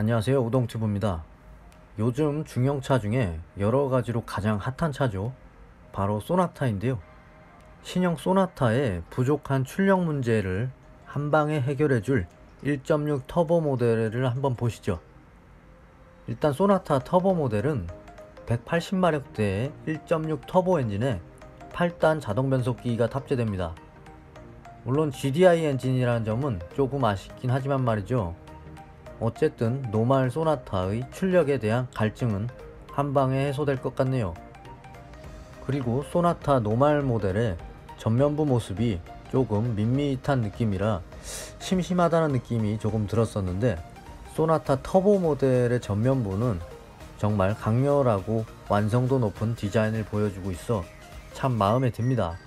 안녕하세요 우동튜브입니다. 요즘 중형차 중에 여러가지로 가장 핫한 차죠. 바로 소나타인데요. 신형 소나타의 부족한 출력 문제를 한방에 해결해줄 1.6 터보 모델을 한번 보시죠. 일단 소나타 터보 모델은 180마력대의 1.6 터보 엔진에 8단 자동 변속기가 탑재됩니다. 물론 GDI 엔진이라는 점은 조금 아쉽긴 하지만 말이죠 어쨌든 노말 소나타의 출력에 대한 갈증은 한방에 해소될 것 같네요. 그리고 소나타 노말 모델의 전면부 모습이 조금 밋밋한 느낌이라 심심하다는 느낌이 조금 들었었는데 소나타 터보 모델의 전면부는 정말 강렬하고 완성도 높은 디자인을 보여주고 있어 참 마음에 듭니다.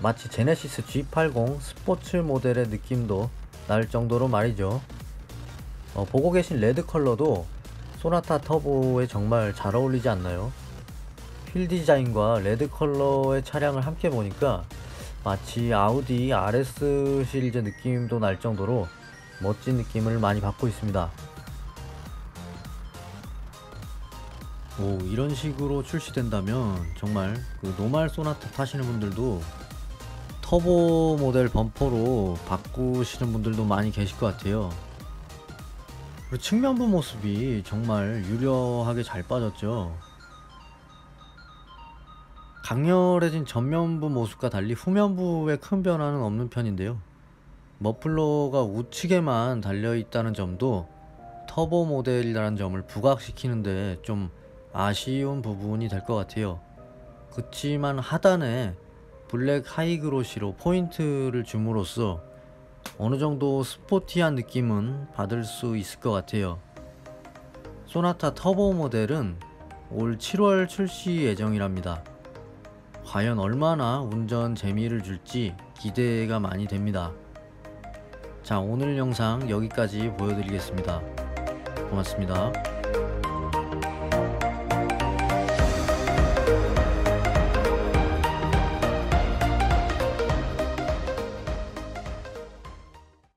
마치 제네시스 G80 스포츠 모델의 느낌도 날 정도로 말이죠. 어, 보고 계신 레드 컬러도 소나타 터보에 정말 잘 어울리지 않나요? 휠 디자인과 레드 컬러의 차량을 함께 보니까 마치 아우디 RS 시리즈 느낌도 날 정도로 멋진 느낌을 많이 받고 있습니다. 오 이런 식으로 출시된다면 정말 그 노말 소나타 타시는 분들도 터보 모델 범퍼로 바꾸시는 분들도 많이 계실 것 같아요. 그리고 측면부 모습이 정말 유려하게 잘 빠졌죠. 강렬해진 전면부 모습과 달리 후면부에 큰 변화는 없는 편인데요. 머플러가 우측에만 달려있다는 점도 터보 모델이라는 점을 부각시키는데 좀 아쉬운 부분이 될 것 같아요. 그치만 하단에 블랙 하이그로시로 포인트를 줌으로써 어느 정도 스포티한 느낌은 받을 수 있을 것 같아요. 소나타 터보 모델은 올 7월 출시 예정이랍니다. 과연 얼마나 운전 재미를 줄지 기대가 많이 됩니다. 자, 오늘 영상 여기까지 보여드리겠습니다. 고맙습니다.